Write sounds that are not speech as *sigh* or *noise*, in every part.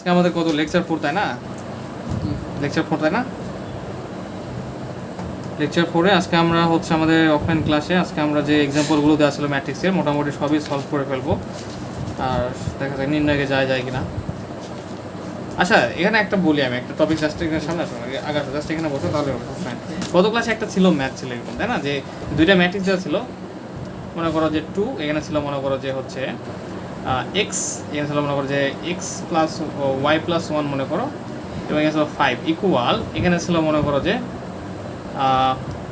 আজকে আমাদের কত লেকচার ফোর তাই না? লেকচার ফোর তাই না? লেকচার ফোরে আজকে আমরা হচ্ছে আমাদের অফলাইন ক্লাসে আজকে আমরা যে এক্সাম্পলগুলো দেওয়া ছিল ম্যাট্রিক্সের মোটামুটি সবই সলভ করে ফেলব। আর দেখা যাক নির্ণয়কে যায় যায় কিনা। আচ্ছা এখানে একটা বলি আমি, একটা টপিক জাস্ট এখানে সামনে আসুন আগে জাস্ট এখানে বসো, তাহলে. গত ক্লাসে একটা ছিল ম্যাথ ছিল এরকম, তাই না? যে দুইটা ম্যাট্রিক্স দেওয়া ছিল, মনে করো যে টু এখানে ছিল মনে করো যে হচ্ছে এক্স এখানে ছিল মনে করো যে X plus Y plus one মনে করো এবং এখানে ছিল ফাইভ ইকুয়াল এখানে ছিল মনে করো যে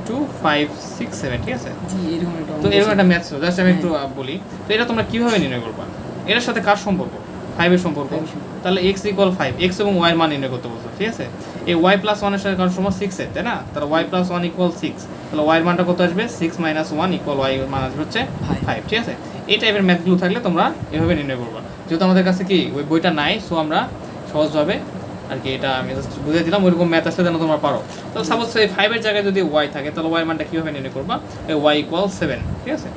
টু ফাইভ সিক্স সেভেন ঠিক আছে? তো এরকম একটা ম্যাথ ছিল জাস্ট আমি একটু হ্যাঁ। বলি। তো এটা তোমরা কীভাবে নির্ণয় করবা? এটার সাথে কার সম্পর্ক? ফাইভের সম্পর্ক। সম্পর্ক। তাহলে এক্স ইকুয়াল ফাইভ এক্স এবং ওয়াই মান নির্ণয় করতে বলছো ঠিক আছে? এই ওয়াই প্লাস ওয়ানের সাথে কারণ সময় সিক্স তাই না? তাহলে Y plus one equal six তাহলে ওয়াই মানটা কত আসবে? Six minus one equal Y মান আসবে হচ্ছে. ফাইভ ঠিক আছে? এই টাইপের ম্যাথগুলো থাকলে তোমরা এভাবে নির্ণয় করবা। যেহেতু আমাদের কাছে কি ওই বইটা নাই সো আমরা সহজভাবে আর কি এটা আমি জাস্ট বুঝিয়ে দিলাম ওইরকম ম্যাথ আসলে যেন তোমরা পারো। তো সাপোজ এই ফাইভের জায়গায় যদি ওয়াই থাকে তাহলে ওয়াই মানটা কীভাবে নির্ণয় করবা? এই ওয়াই ইকুয়াল সেভেন ঠিক আছে?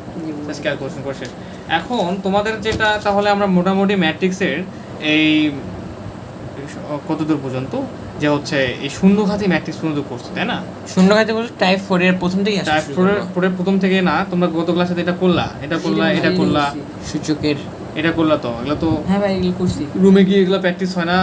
ক্যালকুলেশন করে শেষ। এখন তোমাদের যেটা তাহলে আমরা মোটামুটি ম্যাট্রিক্সের এই কতদূর পর্যন্ত? যে হচ্ছে এই শূন্য ঘাতি ম্যাট্রিক্স পর্যন্ত করছ তাই না? শূন্য খাতে বলতে টাইপ ফোর এর প্রথম থেকেই আসে টাইপ করব। ফোরের প্রথম থেকে না তোমরা গত ক্লাসে এটা করলা এটা করলা এটা করলা। সূচকের। এটা করলা তো এগুলো তো হ্যাঁ ভাই এগুলো করছি। রুমে গিয়ে এগুলো প্র্যাকটিস হয় না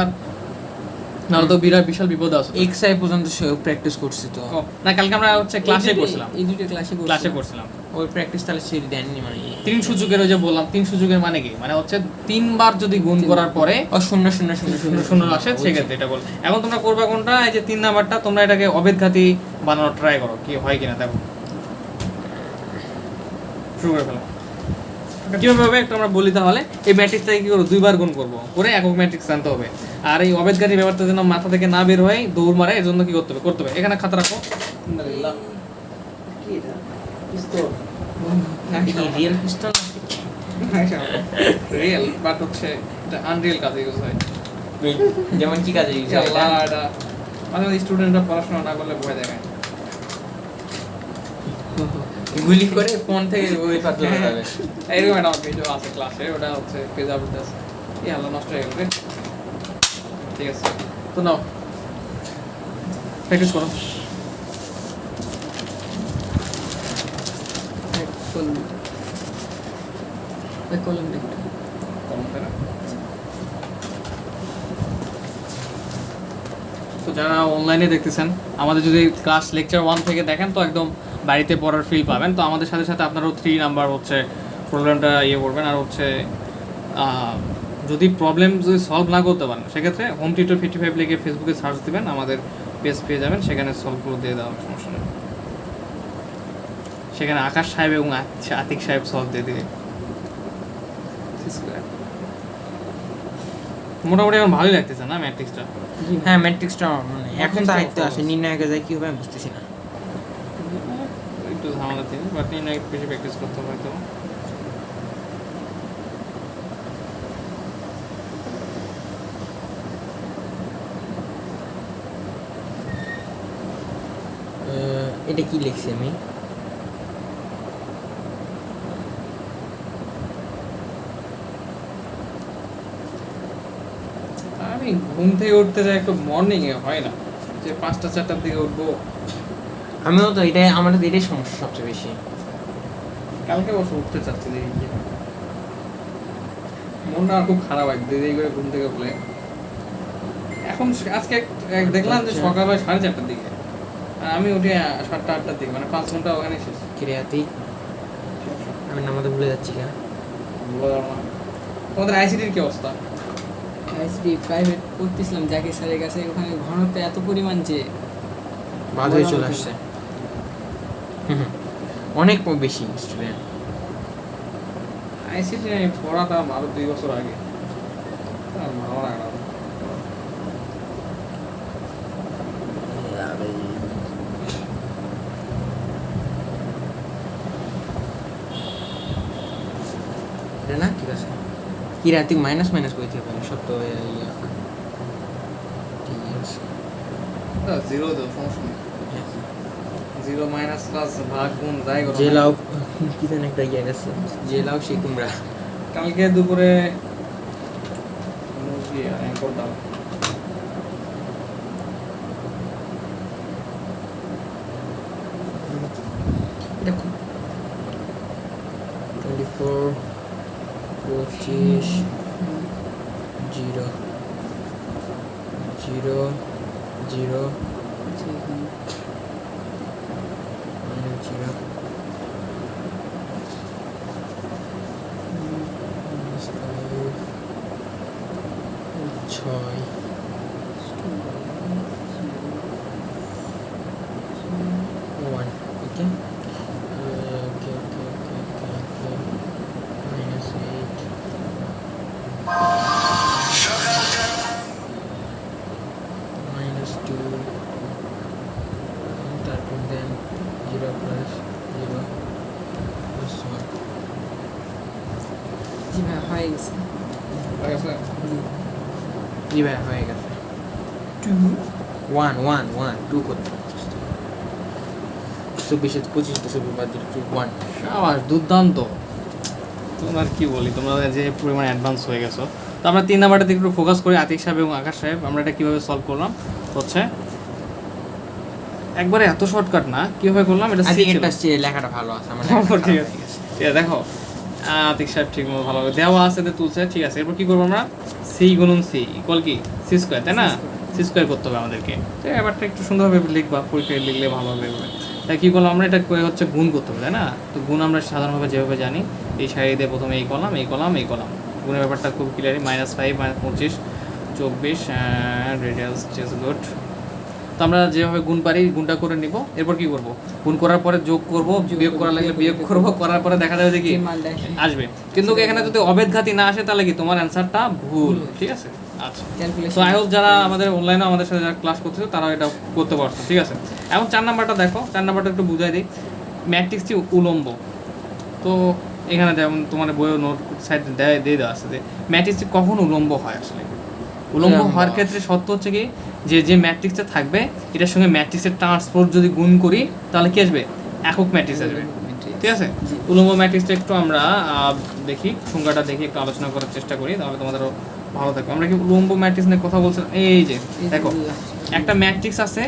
নাহলে তো বিরাট বিশাল বিপদ আছে। এক্স আই পর্যন্ত প্র্যাকটিস করছি তো। না কালকে আমরা হচ্ছে ক্লাসে করছিলাম। এই দুটো ক্লাসে ক্লাসে করছিলাম। ওই প্র্যাকটিস তাহলে সেই দেননি মানে তিন সূচকের ওই যে বললাম তিন সূচকের মানে কি? মানে হচ্ছে তিনবার যদি গুণ করার পরে শূন্য শূন্য শূন্য শূন্য শূন্য আসে সেক্ষেত্রে এটা বল। এখন তোমরা করবা কোনটা? এই যে তিন নাম্বারটা তোমরা এটাকে অবেদঘাতী বানানোর ট্রাই করো কি হয় কিনা দেখো। শুরু করে ফেলো। কীভাবে হবে একটু আমরা বলি তাহলে? এই ম্যাট্রিক্সটাকে কি করব? দুইবার গুণ করব। করে একক ম্যাট্রিক্স আনতে হবে। আর এই অবেদঘাতী ব্যাপারটা যেন মাথা থেকে না বের হয় দৌড় মারে এর জন্য কি করতে হবে? করতে হবে। এখানে খাতা রাখো। রিয়েল পিস্টল রিয়েল বাট হচ্ছে এটা আনরিয়েল কাজে ইউজ হয় যেমন কি কাজে use হয় আল্লাহ, এটা? এটা মাঝে মাঝে স্টুডেন্টরা পড়াশোনা না করলে ভয় দেখায় গুলি করে ফোন থেকে ওই পাতলা হবে এরকম একটা ভিডিও আছে ক্লাসে ওটা হচ্ছে পেজ আছে এই আল্লাহ নষ্ট হয়ে গেল ঠিক আছে তো নাও প্র্যাকটিস করো কলম ভাই কলম দেখ না? তো যারা অনলাইনে দেখতেছেন, আমাদের যদি ক্লাস লেকচার ওয়ান থেকে দেখেন, তো একদম বাড়িতে পড়ার ফিল পাবেন তো আমাদের সাথে সাথে আপনারাও থ্রি নাম্বার হচ্ছে প্রবলেমটা ইয়ে করবেন আর হচ্ছে যদি প্রবলেম যদি সলভ না করতে পারেন, সেক্ষেত্রে হোম টিউটর ফিফটি ফাইভ লিখে ফেসবুকে সার্চ দিবেন, আমাদের পেজ পেয়ে যাবেন, সেখানে সলভগুলো দিয়ে দেওয়া সমস্যা নেই সেখানে আকাশ সাহেব এবং আতিক সাহেব সলভ দিয়ে দিবে। মোটামুটি এখন ভালোই লাগতেছে না ম্যাট্রিক্সটা? হ্যাঁ ম্যাট্রিক্সটা মানে এখন তো আয়ত্তে আসে। নির্ণায়কে যায় কি হবে বুঝতেছি না। একটু ঝামেলা থেকে বাট একটু বেশি প্র্যাকটিস করতে হবে আহ, এটা কি লিখছি আমি? আমি ঘুম থেকে উঠতে যাই একটু মর্নিং এ হয় না। যে পাঁচটা চারটার দিকে উঠবো। আমিও তো এটাই আমার তো এটাই সমস্যা সবচেয়ে বেশি। কালকে বসে উঠতে চাচ্ছি দেখি মনটা আর খুব খারাপ হয় দেরি করে ঘুম থেকে বলে এখন আজকে দেখলাম যে আচ্ছা। সকাল হয় সাড়ে চারটার দিকে। আর আমি উঠি সাতটা আটটার দিকে মানে পাঁচ ঘণ্টা ওখানে শেষ। ক্রিয়াতি। আমি নামাতে ভুলে যাচ্ছি কেন? বলা যাবে না। তোমাদের আইসিডির কি অবস্থা? আইসিডি প্রাইভেট পড়তেছিলাম জাকির স্যারের কাছে। ওখানে ঘনত্ব এত পরিমাণ যে বাদ হয়ে চলে আসছে। অনেক বেশি স্টুডেন্ট আইসিটি পড়াটা বারো দুই বছর আগে। ভালো লাগে না এটা না ঠিক আছে কি রাতি মাইনাস মাইনাস করে দিতে পারে সব তো ঠিক জিরো দেবো সমস্যা নেই জিরো মাইনাস প্লাস ভাগ গুণ যাই করো জেলাও কি জানি একটা ইয়ে গেছে জেলাও সেই কুমড়া কালকে দুপুরে মুরগি অ্যাঙ্কর দেখো টোয়েন্টি ফোর পঁচিশ zero zero zero. Minus zero ছয় ওয়ান ওকে জি ভাই হয়ে গেছে two one one one two করতে চব্বিশে পঁচিশ তো চব্বিশ বাদ টু ওয়ান সাবাস দুর্দান্ত তোমার কি বলি? তোমরা যে পরিমাণ অ্যাডভান্স হয়ে গেছো। তো আমরা তিন নাম্বারটা দিকে একটু ফোকাস করি আতিক সাহেব এবং আকাশ সাহেব। আমরা এটা কীভাবে সলভ করলাম? হচ্ছে একবারে এত শর্টকাট না কীভাবে করলাম? এটা লেখাটা ভালো আছে আমার *laughs* হয়ে। ঠিক আছে। দেখো আতিক সাহেব ঠিক মতো ভালো দেওয়া আছে তুলছে ঠিক আছে। এরপর কি করব আমরা? সি গুণন সি ইকুয়াল কি? সি স্কোয়ার তাই না? সি স্কোয়ার করতে হবে আমাদেরকে। তো এবারটা একটু সুন্দরভাবে লিখবা পরীক্ষায় লিখলে ভালো হবে তাই কী করলাম আমরা? এটা হচ্ছে গুণ করতে হবে তাই না? তো গুণ আমরা সাধারণভাবে যেভাবে জানি এই দিয়ে প্রথমে এই কলাম এই কলাম এই কলাম গুণের ব্যাপারটা খুব ক্লিয়ারই মাইনাস ফাইভ মাইনাস পঁচিশ চব্বিশ রেডিয়াস গুড তো আমরা যেভাবে গুণ পারি গুণটা করে নিব। এরপর কি করব? গুণ করার পরে যোগ করব বিয়োগ করার লাগলে বিয়োগ করব করার পরে দেখা যাবে যে কি। আসবে। কিন্তু এখানে যদি অবেদঘাতি না আসে তাহলে কি তোমার অ্যান্সারটা ভুল। ঠিক আছে? আচ্ছা। তো আই হোপ যারা আমাদের অনলাইনে আমাদের সাথে যারা ক্লাস করতেছে তারা এটা করতে পারছ ঠিক আছে? এখন চার নাম্বারটা দেখো চার নাম্বারটা একটু বুঝাই দিই। ম্যাট্রিক্সটি উলম্ব। তো এখানে যেমন তোমার বইও নোট সাইড দেয় দিয়ে দেওয়া আছে যে ম্যাট্রিক্সটি কখন উলম্ব হয় আসলে? উলম্ব উলম্ব। হওয়ার ক্ষেত্রে সত্য হচ্ছে কি যে যে ম্যাট্রিক্সটা থাকবে এটার সঙ্গে ম্যাট্রিক্সের ট্রান্সপোর্ট যদি গুণ করি তাহলে কি আসবে? একক ম্যাট্রিক্স আসবে। ঠিক আছে? উলম্ব ম্যাট্রিক্সটা একটু আমরা দেখি সংজ্ঞাটা দেখি একটু আলোচনা করার চেষ্টা করি তাহলে তোমাদেরও ভালো থাকবে। আমরা কি উলম্ব ম্যাট্রিক্স নিয়ে কথা বলছিলাম? এই যে দেখো একটা ম্যাট্রিক্স আছে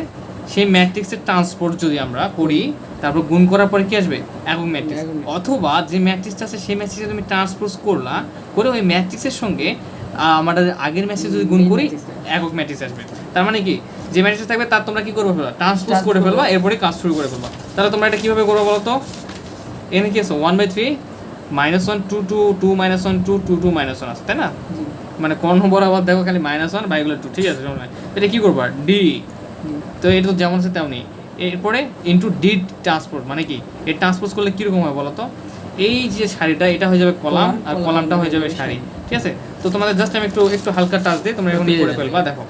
সেই ম্যাট্রিক্সের ট্রান্সপোর্ট যদি আমরা করি তারপর গুণ করার পরে কি আসবে? একক ম্যাট্রিক্স। অথবা যে ম্যাট্রিক্সটা আছে সেই ম্যাট্রিক্সে তুমি ট্রান্সপোজ করলা করে ওই ম্যাট্রিক্সের সঙ্গে আমাদের আগের ম্যাট্রিক্স যদি গুণ করি একক ম্যাট্রিক্স আসবে। তার মানে কি? যে ম্যাট্রিক্স থাকবে তার তোমরা কি করবে ফেলবা? ট্রান্সপোজ করে ফেলবা এরপরে কাজ শুরু করে ফেলবা। তাহলে তোমরা এটা কীভাবে করবে বলো তো? এখানে কি আছে one by three minus one two two two minus one two two two minus one আছে তাই না? মানে কর্ণ বরাবর দেখো খালি মাইনাস ওয়ান বাইগুলো টু ঠিক আছে এটা কি করবা? ডি তো এটা তো যেমন আছে তেমনই এরপরে ইন্টু ডি ট্রান্সপোর্ট মানে কি? এই ট্রান্সপোজ করলে কীরকম হয় বলো তো? এই যে শাড়িটা এটা হয়ে যাবে কলাম আর কলামটা হয়ে যাবে শাড়ি ঠিক আছে? তো তোমাদের জাস্ট আমি একটু একটু হালকা টাচ দিই তোমরা এখন করে ফেলবা দেখো।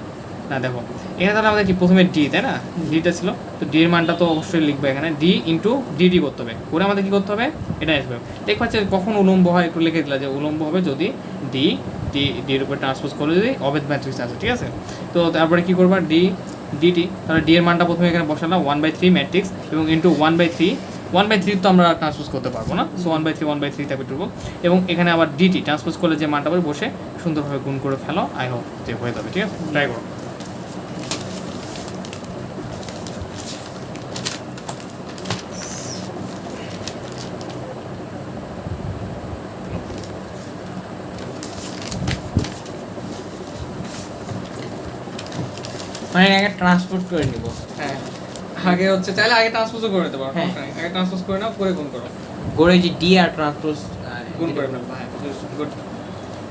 না দেখো। এখানে তাহলে আমাদের কি প্রথমে ডি তাই না? ডিটা ছিল। তো ডি এর মানটা তো অবশ্যই লিখবে এখানে। ডি ইন্টু ডিডি করতে হবে। করে আমাদের কি করতে হবে? এটা আসবে। দেখ পাচ্ছে কখন উলম্ব হয় একটু লিখে দিলা যে উলম্ব হবে যদি ডি ডি ডি এর উপর ট্রান্সপোজ করলে যদি অবেদ ম্যাট্রিক্স আছে ঠিক আছে? তো তারপরে কি করবা? ডি ডিটি তাহলে ডি এর মানটা প্রথমে এখানে বসালাম। ওয়ান বাই থ্রি ম্যাট্রিক্স এবং into one by three one by three তো আমরা ট্রান্সপোজ করতে পারব না so one by three one by three থাকবে টুকু এবং এখানে আবার ডিটি ট্রান্সপোজ করলে যে মানটা পাবে বসে সুন্দরভাবে গুণ করে ফেলো আই হোপ যে হয়ে যাবে, ঠিক আছে? ট্রাই করো। মানে ট্রান্সপোর্ট করে নিব। হ্যাঁ। আগে হচ্ছে চাইলে আগে ট্রান্সপোজও করে দিতে পারো হ্যাঁ। আগে ট্রান্সপোজ করে নাও করে গুণ করো। গড়ে যে ডি আর ট্রান্সপোজ গুণ করে ফেলব হ্যাঁ গুড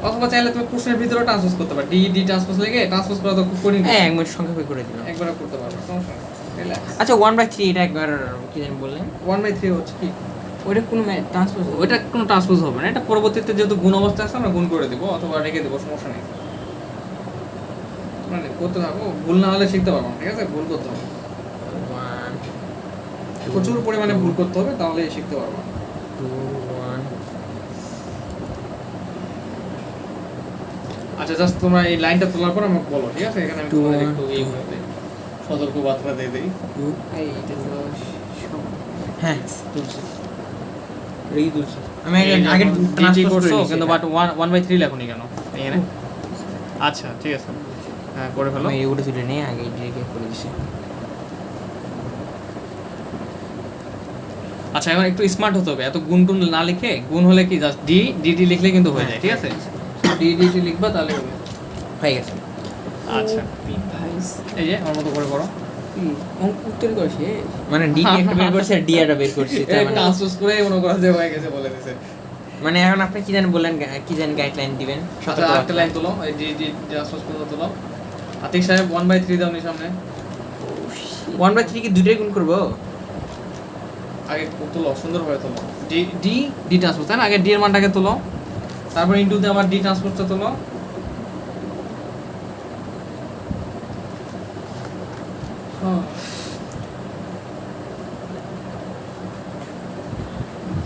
অথবা চাইলে তুমি প্রশ্নের ভিতরে ট্রান্সপোজ করতে পারো। ডি ডি ট্রান্সপোজ লেগে ট্রান্সপোজ করা তো খুব কঠিন হ্যাঁ এক মিনিট সংখ্যা করে দিলাম। একবার করতে পারব সমস্যা আচ্ছা ওয়ান বাই থ্রি এটা একবার কি জানি বললেন? ওয়ান বাই থ্রি হচ্ছে কি? ওটা কোনো ট্রান্সপোজ ওইটা কোনো ট্রান্সপোজ হবে না। এটা পরবর্তীতে যেহেতু গুণ অবস্থা আছে আমরা গুণ করে দেবো অথবা রেখে দেবো সমস্যা নেই। মানে করতে থাকো ভুল না হলে শিখতে পারব ঠিক আছে? ভুল করতে হবে। প্রচুর পরিমাণে ভুল করতে হবে তাহলে শিখতে পারব আচ্ছা জাস্ট তোমরা এই লাইনটা তোলার পর আমাকে বলো ঠিক আছে? এখানে আমি তোমাদের একটু এই করে দিই। সতর্ক বার্তা দিয়ে দিই। হ্যাঁ তুলছি। আমি আগে এই করছ কিন্তু but one one by three লেখনি কেন? এখানে? আচ্ছা ঠিক আছে। হ্যাঁ করে ফেলো। আমি এগুলো তুলে নিয়ে আগে ডিরেক্ট করে দিছি। আচ্ছা এখন একটু স্মার্ট হতে হবে। এত গুণ টুন না লিখে গুণ হলে কি জাস্ট ডি ডিটি লিখলে কিন্তু হয়ে যায় ঠিক আছে? ডি ডিটি লিখবা তাহলে হবে। হয়ে গেছে। আচ্ছা। ভাইস এই যে আমার মতো করে করো মানে ডি একটা বের করছে আর ডি একটা বের করছি তার মানে করে মনে করা যে হয়ে গেছে বলে দিছে। মানে এখন আপনি কি জানেন বললেন কি জানেন গাইডলাইন দিবেন? আচ্ছা আরেকটা লাইন তোলো। এই ডি ডি ট্রান্সপোজ করে তোলো। আতিক সাহেব ওয়ান বাই থ্রি দাও নি সামনে। ওয়ান বাই থ্রি কি দুটোই গুণ করব? আগে তোলো সুন্দরভাবে তোলো। ডি ডি ডি ট্রান্সপোজ তাই না? আগে ডি এর মানটাকে তোলো। তারপর ইনটুতে আবার ডি ট্রান্সপোজটা তোলো।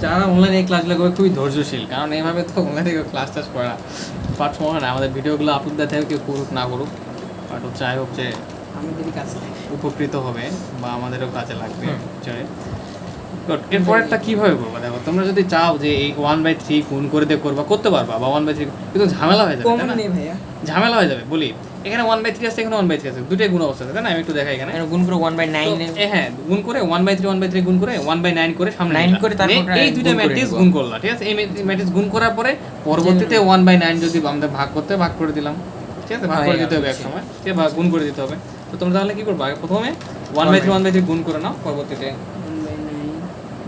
যারা অনলাইনে এই ক্লাসগুলো করে খুবই ধৈর্যশীল কারণ এইভাবে তো অনলাইনে কেউ ক্লাস টাস করা না। বাট সময় না আমাদের ভিডিওগুলো আপলোড দেওয়া থাকে কেউ করুক না করুক। বাট হচ্ছে আই হোপ যে আমাদেরই কাছে উপকৃত হবে বা আমাদেরও কাজে লাগবে। ফিউচারে. এরপরেরটা কীভাবে করব দেখো তোমরা যদি চাও যে এই ওয়ান বাই থ্রি গুণ করে দিয়ে করবা করতে পারবা বা ওয়ান বাই থ্রি কিন্তু ঝামেলা হয়ে যাবে তাই নেই ভাইয়া ঝামেলা হয়ে যাবে বলি এখানে ওয়ান বাই থ্রি আছে এখানে ওয়ান বাই থ্রি আছে দুটোই গুণ অবস্থা আছে তাই না আমি একটু দেখাই এখানে গুণ করে ওয়ান বাই নাইন হ্যাঁ গুণ করে one by three one by three গুণ করে ওয়ান বাই নাইন করে সামনে নিলাম। করে তারপর এই- দুইটা ম্যাট্রিক্স গুণ করলাম ঠিক আছে এই ম্যাট্রিক্স গুণ করার পরে পরবর্তীতে ওয়ান বাই নাইন যদি আমাদের ভাগ করতে ভাগ করে দিলাম ঠিক আছে ভাগ হ্যাঁ, করে হ্যাঁ, দিতে হবে এক সময় ঠিক আছে গুণ করে দিতে হবে তো তোমরা তাহলে কি করবে প্রথমে one by three one by three গুণ করে নাও পরবর্তীতে নাইন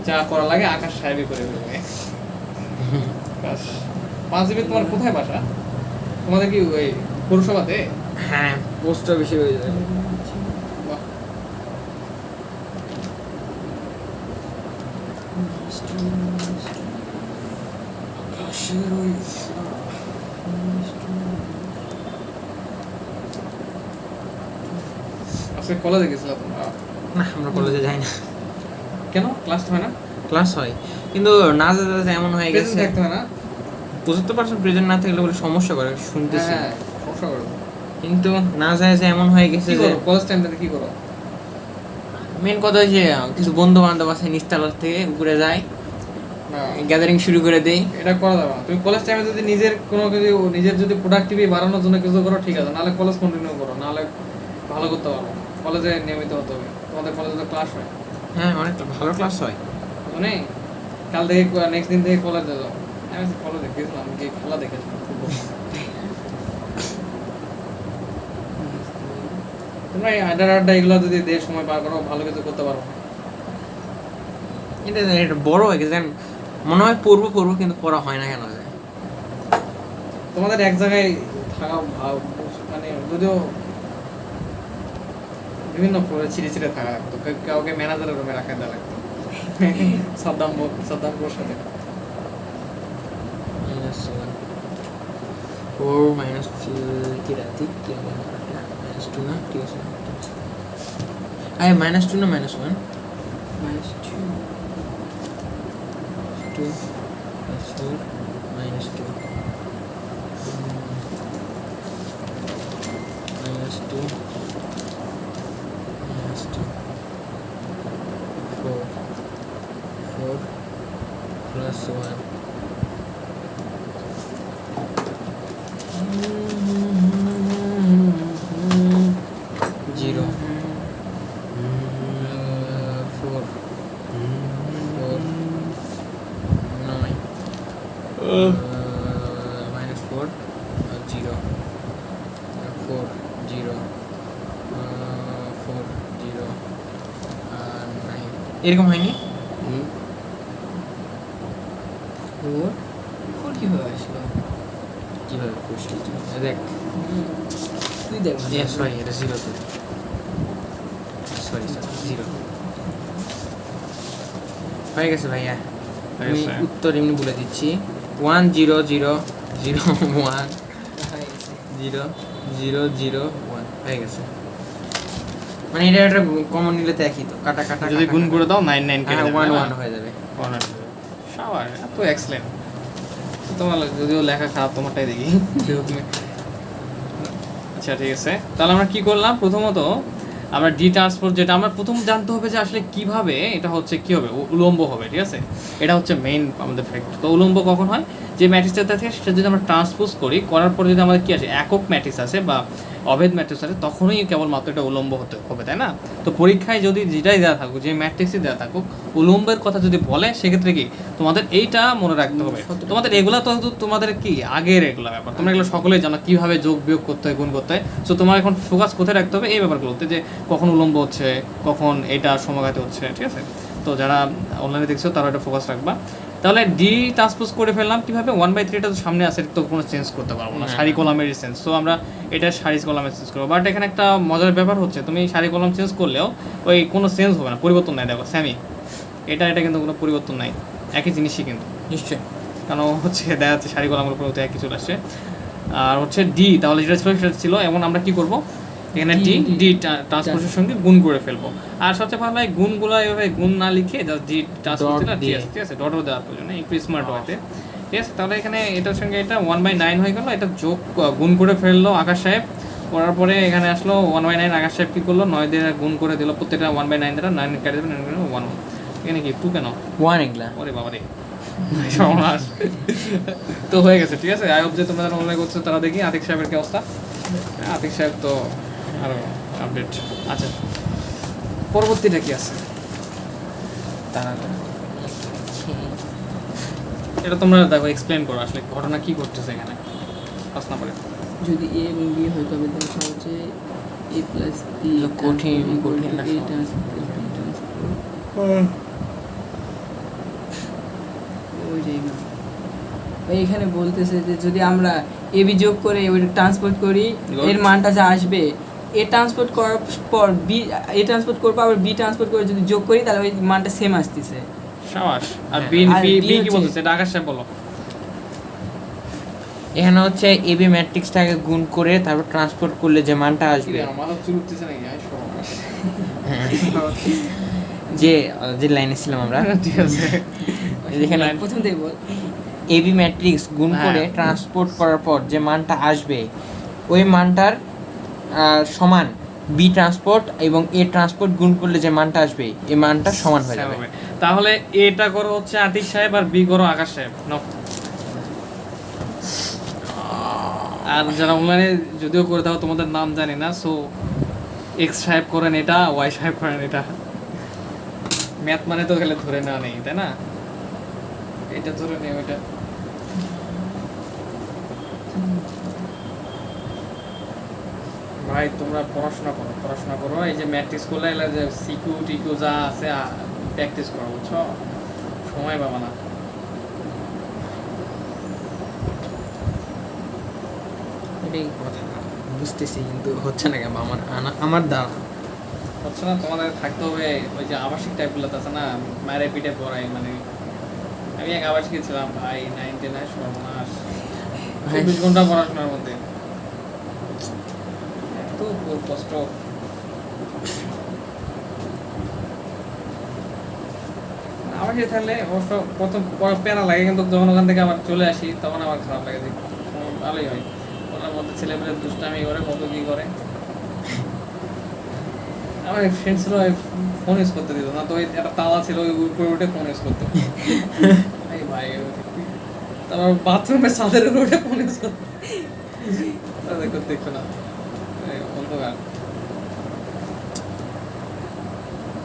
যা করা লাগে আকাশ সাহেবই করে ফেলবে। ব্যাস। তোমার কোথায় বাসা? তোমাদের কি ওই পৌরসভাতে? হ্যাঁ পোস্ট অফিসে হয়ে যাবে বাহ। আজকে কলেজে গেছিলাম না আমরা কলেজে যাই না। কেন? ক্লাস হয় না? ক্লাস হয়। কিন্তু না যেতে যেতে এমন হয়ে গেছে। থাকতে হয় না? পঁচাত্তর পার্সেন্ট প্রেজেন্ট না থাকলে বলে সমস্যা করে শুনতেছি। হ্যাঁ সমস্যা করো। কিন্তু না যায় যে এমন হয়ে গেছে যে কলেজ টাইমটাতে কি করো মেন কথা হচ্ছে কিছু বন্ধু বান্ধব আছে নিচতলার থেকে ঘুরে যায়। গ্যাদারিং শুরু করে দেই এটা করা যাবে তুমি কলেজ টাইমে যদি নিজের কোনো কিছু নিজের যদি প্রোডাক্টিভিটি বাড়ানোর জন্য কিছু করো ঠিক আছে। নাহলে কলেজ কন্টিনিউ করো নাহলে ভালো করতে পারো কলেজে নিয়মিত হতে হবে। তোমাদের কলেজে তো ক্লাস হয়। হ্যাঁ অনেক ভালো ক্লাস হয়। মানে কাল থেকে নেক্সট দিন থেকে কলেজে যাও আমি কলেজে গেছিলাম গিয়ে খেলা দেখেছিলাম তোমরা এই আড্ডা আড্ডা এগুলো যদি দিয়ে সময় পার করো ভালো কিছু করতে পারো। এটা এটা বড় হয়ে গেছে মনে হয় পড়ব পড়ব কিন্তু পড়া হয় না কেন তোমাদের এক জায়গায় থাকা মানে যদিও বিভিন্ন ফ্লোরে ছিঁড়ে ছিঁড়ে থাকা লাগতো। কাউকে ম্যানেজারের রুমে রাখা দেওয়া লাগতো। *laughs* সাদ্দাম সাদ্দামপুর সাথে মাইনাস ওয়ান ফোর মাইনাস কি রাতি কি মাইনাস টু না? ঠিক আছে। আরে মাইনাস টু না minus one minus two two plus four minus two minus two minus two four four plus one zero four four নয় minus four zero four zero four zero nine. এরকম হয়নি? Four? Four কীভাবে আসলো? কীভাবে পুষ্টি দেখ। তুই দেখ সরি এটা জিরো তো। সরি সরি জিরো হয়ে গেছে ভাইয়া। আমি। উত্তর এমনি বলে দিচ্ছি। One zero zero zero one zero zero zero one. হয়ে গেছে। মানে এটা একটা কমন নিলে তো একই তো। কাটা কাটা যদি গুণ করে দাও নাইন নাইন কেটে হ্যাঁ ওয়ান ওয়ান হয়ে যাবে। এত এক্সেলেন্ট তোমার যদিও লেখা খারাপ তোমারটাই দেখি। আচ্ছা ঠিক আছে। তাহলে আমরা কি করলাম? প্রথমত আমরা ডি ট্রান্সপোর্ট যেটা আমরা প্রথম জানতে হবে যে আসলে কীভাবে এটা হচ্ছে কি হবে? উলম্ব হবে ঠিক আছে? এটা হচ্ছে মেইন আমাদের ফ্যাক্ট তো উলম্ব কখন হয়? যে ম্যাট্রিক্সটা থাকে সেটা যদি আমরা ট্রান্সপোজ করি করার পরে যদি আমাদের কি আছে একক ম্যাট্রিক্স আছে বা অভেদ ম্যাট্রিক্স আছে তখনই কেবলমাত্র এটা উলম্ব হতে হবে তাই না? তো পরীক্ষায় যদি যেটাই দেওয়া থাকুক যে ম্যাট্রিক্সই দেওয়া থাকুক উলম্বের কথা যদি বলে সেক্ষেত্রে কি? তোমাদের এইটা মনে রাখতে হবে। তোমাদের এগুলা তো তোমাদের কি? আগের এগুলো ব্যাপার। তোমরা এগুলো সকলেই জানো কীভাবে যোগ বিয়োগ করতে হয় গুণ করতে হয়। সো তোমার এখন ফোকাস কোথায় রাখতে হবে? এই ব্যাপারগুলোতে যে কখন উলম্ব হচ্ছে কখন এটা সমঘাতে হচ্ছে ঠিক আছে? তো যারা অনলাইনে দেখছ তারা এটা ফোকাস রাখবা। তাহলে ডি ট্রান্সপোজ করে ফেললাম কীভাবে? ওয়ান বাই থ্রিটা তো সামনে আছে তো কোনো চেঞ্জ করতে পারব না। না। সারি কলামের চেঞ্জ তো আমরা এটা সারি কলামে চেঞ্জ করব। বাট এখানে একটা মজার ব্যাপার হচ্ছে তুমি সারি কলাম চেঞ্জ করলেও ওই কোনো চেঞ্জ হবে না পরিবর্তন নাই। দেখো স্যামি এটা এটা কিন্তু কোনো পরিবর্তন নাই। একই জিনিসই কিন্তু। নিশ্চয় কারণ হচ্ছে দেখা যাচ্ছে সারি কলামগুলো পরিবর্তন একই চলে আসছে। আর হচ্ছে ডি তাহলে যেটা ছিল সেটা ছিল এমন আমরা কি করব? এখানে ডি ডি ট্রান্সপোর্টের সঙ্গে গুণ করে ফেলব। আর সবচেয়ে ভালো হয় গুণগুলো এভাবে গুণ না লিখে just D transport Dot D ঠিক আছে ডটও দেওয়ার প্রয়োজন একটু স্মার্ট হওয়াতে ঠিক আছে তাহলে এখানে এটার সঙ্গে এটা ওয়ান বাই নাইন হয়ে গেলো এটা যোগ গুণ করে ফেলল আকাশ সাহেব। করার পরে এখানে আসলো ওয়ান বাই নাইন আকাশ সাহেব কি করল? নয় দিয়ে গুণ করে দিল প্রত্যেকটা ওয়ান বাই নাইন দ্বারা নাইন কেটে দেবে নাইন ওয়ান এখানে কি টু কেন? ওয়ান এগুলা। ওরে বাবা রে। তো হয়ে গেছে ঠিক আছে? আই হোপ যে তোমরা যারা অনলাইন করছ তারা দেখি আতিক সাহেবের কি অবস্থা? আতিক সাহেব তো আরও আপডেট আচ্ছা পরবর্তীটা কি আছে? তারা এটা তোমরা দেখো এক্সপ্লেন করো আসলে ঘটনা কি ঘটতেছে এখানে। পাঁচ নম্বরে। যদি এ এবং বি হয় তবে দেখা হচ্ছে এ প্লাস বি কঠিন, কঠিন এখানে বলতেছে যে যদি আমরা এ বি যোগ করে ওইটা ট্রান্সপোর্ট করি এর মানটা যা আসবে এ ট্রান্সপোর্ট করার পর বি এ ট্রান্সপোর্ট করব আবার বি ট্রান্সপোর্ট করে যদি যোগ করি তাহলে ওই মানটা সেম আসতেছে। সাবাস আর হ্যাঁ, বি আর বি B বি কি হচ্ছে- বলতেছে? এটা আকাশ সাহেব বলো। এখানে হচ্ছে এবি ম্যাট্রিক্সটাকে গুণ করে তারপর ট্রান্সপোর্ট করলে যে মানটা আসবে। হ্যাঁ, *laughs* যে যে লাইনে ছিলাম আমরা। *laughs* ঠিক আছে। যেখানে *laughs* প্রথম থেকে বল। এবি ম্যাট্রিক্স গুণ হ্যাঁ। করে ট্রান্সপোর্ট করার পর যে মানটা আসবে ওই মানটার সমান বি ট্রান্সপোর্ট এবং এ ট্রান্সপোর্ট গুণ করলে যে মানটা আসবে এই মানটা সমান হয়ে যাবে। তাহলে এটা করো হচ্ছে আতিক সাহেব আর বি করো আকাশ সাহেব। আর যারা অনলাইনে যদিও করে দাও তোমাদের নাম জানি না সো এক্স সাহেব করেন এটা ওয়াই সাহেব করেন এটা। ম্যাথ মানে তো খেলে ধরে নেওয়া নেই, তাই না? এটা ধরে নেই ওইটা ভাই তোমরা পড়াশোনা করো পড়াশোনা করো। এই যে ম্যাট্রিক্স করলে এগুলা যে সিকিউ টিকিউ যা আছে প্র্যাকটিস করো বুঝছ? সময় পাবা না। এটাই কথা। বুঝতেছি কিন্তু হচ্ছে না কেন? আমার আমার দ্বারা। হচ্ছে না তোমাদের থাকতে হবে ওই যে আবাসিক টাইপগুলো আছে না? মায়ের পিঠে পড়াই মানে আমি এক আবাসিকে ছিলাম ভাই নাইন টেন সর্বনাশ। চব্বিশ ঘণ্টা পড়াশোনার মধ্যে। এত কষ্ট। আমার সাথে থাকলে অবশ্য প্রথম প্যারা লাগে কিন্তু যখন ওখান থেকে আবার চলে আসি তখন আমার খারাপ লাগে যে ভালোই হয়। ওনার মধ্যে ছেলেমেয়ে দুষ্টামি করে কত কি করে। আমার ফ্রেন্ড ছিল ফোন ইউজ করতে দিত না তো ওই একটা তালা ছিল ওই উপরে উঠে ফোন ইউজ করতো। *laughs* এই ভাই তারপর বাথরুমের ছাদের উপরে উঠে ফোন ইউজ করতো। তাদের করতে দেখতো না। অন্ধকার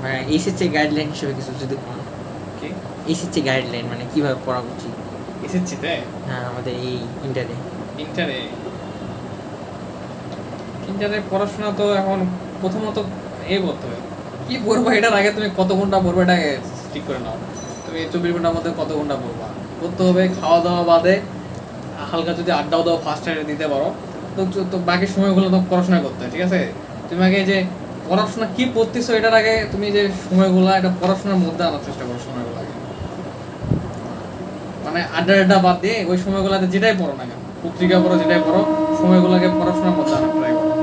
মানে এসেছে গাইডলাইন হিসেবে কিছু যদি কি? এসেছে গাইডলাইন মানে কীভাবে পড়া উচিত? এসেছি তাই হ্যাঁ আমাদের এই ইন্টারে ইন্টারে ইন্টারে পড়াশোনা তো এখন প্রথমত এই বলতে হবে। কি পড়বা এটার আগে তুমি কত ঘণ্টা পড়বে এটাকে ঠিক করে নাও। তুমি চব্বিশ ঘণ্টার মধ্যে কত ঘণ্টা পড়বা? পড়তে হবে খাওয়া দাওয়া বাদে হালকা যদি আড্ডাও দাও ফার্স্ট টাইমে দিতে পারো। তো বাকি সময়গুলো তো পড়াশোনা করতে ঠিক আছে? তুমি আগে যে পড়াশোনা কি পড়তেছো এটার আগে তুমি যে সময়গুলো, এটা পড়াশোনার মধ্যে আনার চেষ্টা করো সময়গুলো আগে। মানে আড্ডা আড্ডা বাদ দিয়ে ওই সময়গুলোতে যেটাই পড়ো না কেন, পত্রিকা পড়ো, যেটাই পড়ো সময়গুলোকে পড়াশোনার মধ্যে আনার ট্রাই করো।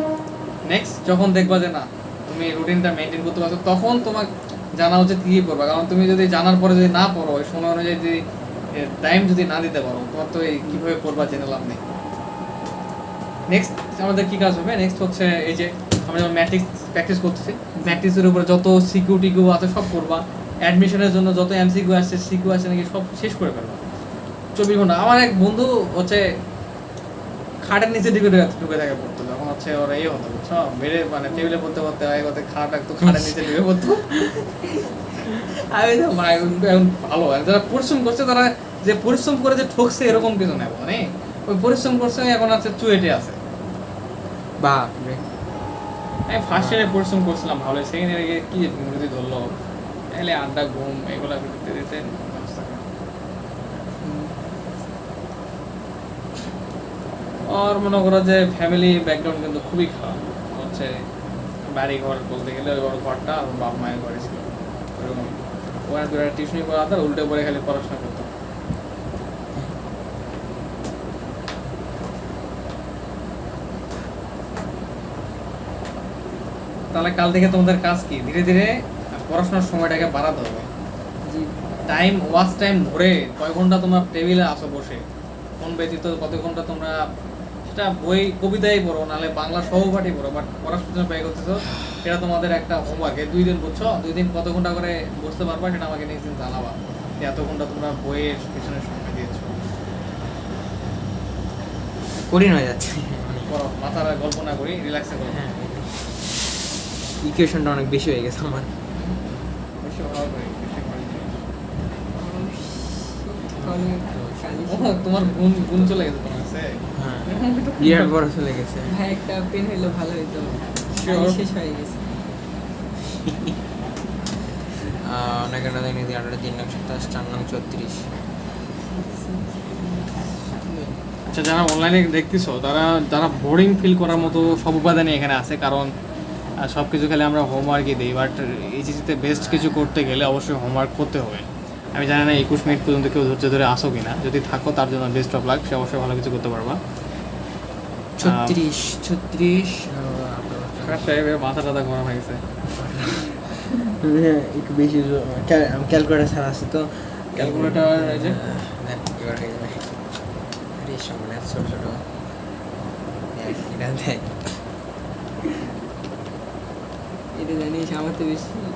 নেক্সট যখন দেখবা যে না, তুমি রুটিনটা মেনটেন করতে পারছ, তখন তোমার জানা উচিত কি পড়বা। কারণ তুমি যদি জানার পরে যদি না পড়ো, ওই সময় অনুযায়ী যদি টাইম যদি না দিতে পারো, তোমার তো এই কীভাবে পড়বা জেনে লাভ নেই। নেক্সট আমাদের কি কাজ হবে? নেক্সট হচ্ছে এই যে আমরা যেমন ম্যাট্রিক্স প্র্যাকটিস করতেছি ম্যাট্রিক্সের উপরে যত সিকিউরিটি আছে সব করবা। অ্যাডমিশনের জন্য যত এমসিকিউ আসছে সিকিউ আসছে নাকি সব শেষ করে ফেলবা। চব্বিশ ঘণ্টা। আমার এক বন্ধু হচ্ছে খাটের নিচে ঢুকে ঢুকে- থাকে পড়তো যখন হচ্ছে ওরা ইয়ে হতো বুঝছ? বেড়ে মানে টেবিলে পড়তে পড়তে হয় করতে খাট একটু খাটের নিচে ঢুকে পড়তো। আমি এখন ভালো। যারা পরিশ্রম করছে, তারা যে পরিশ্রম করে যে ঠকছে, এরকম কিছু নেই মানে ওই পরিশ্রম করছে, এখন আছে চুয়েটে আছে। বাপ রে আমি ফার্স্ট ইয়ারে করছিলাম ভালো সেকেন্ড ইয়ারে ধরলো? এলে আড্ডা, ঘুম, এগুলো আর মনে করো যে ফ্যামিলি ব্যাকগ্রাউন্ড কিন্তু খুবই খারাপ। হচ্ছে বাড়ি ঘর বলতে গেলে ওই ওর ঘরটা বাপ মায়ের ঘরে ছিল। দুটো টিউশনি আর উল্টে পড়ে খালি পড়াশোনা করতো। তাহলে কাল থেকে তোমাদের কাজ কি? ধীরে ধীরে পড়াশোনার সময়টাকে বাড়াতে হবে। টাইম ওয়াচ টাইম ধরে কয় ঘণ্টা তোমরা টেবিলে আসো বসে? কোন ব্যতীত কত ঘণ্টা তোমরা সেটা বই কবিতাই পড়ো নাহলে বাংলা সহপাঠী পড়ো বাট পড়াশোনা ব্যয় করতেছো সেটা তোমাদের একটা হোমওয়ার্ক দুই দিন বুঝছ? দুই দিন কত ঘণ্টা করে বসতে পারবা সেটা আমাকে নেক্সট দিন জানাবা। যে এত ঘণ্টা তোমরা বইয়ের পিছনে সময় দিয়েছ। কঠিন হয়ে যাচ্ছে। মাথার গল্প না করি রিল্যাক্সে করো। হ্যাঁ ইকুয়েশনটা অনেক বেশি হয়ে গেছে আমার। তোমার গুণ গুণ চলে গেছে হ্যাঁ বিরাট বড় চলে গেছে। ভাই একটা পেন হইলে ভালো হইতো। শেষ হয়ে গেছে। *laughs* আঠারো তিন নং সাতাশ চার নং ছত্রিশ আচ্ছা যারা অনলাইনে দেখতেছো তারা যারা বোরিং ফিল করার মতো সব উপাদানই এখানে আছে কারণ সব কিছু খেলে আমরা হোমওয়ার্কই দিই বাট এইচএসিতে বেস্ট কিছু করতে গেলে অবশ্যই হোমওয়ার্ক করতে হবে। আমি জানি না একুশ মিনিট পর্যন্ত কেউ ধৈর্য ধরে আসো কিনা যদি থাকো তার জন্য বেস্ট অফ লাক সে অবশ্যই ভালো কিছু করতে পারবা। ছত্রিশ ছত্রিশ মাথা টাথা গরম হয়ে গেছে। *laughs* একটু বেশি ক্যালকুলেটার ছাড়া আছে তো। এই যে? ছোট ছোট। দেখ। এটা জানিস আমার তো বেশি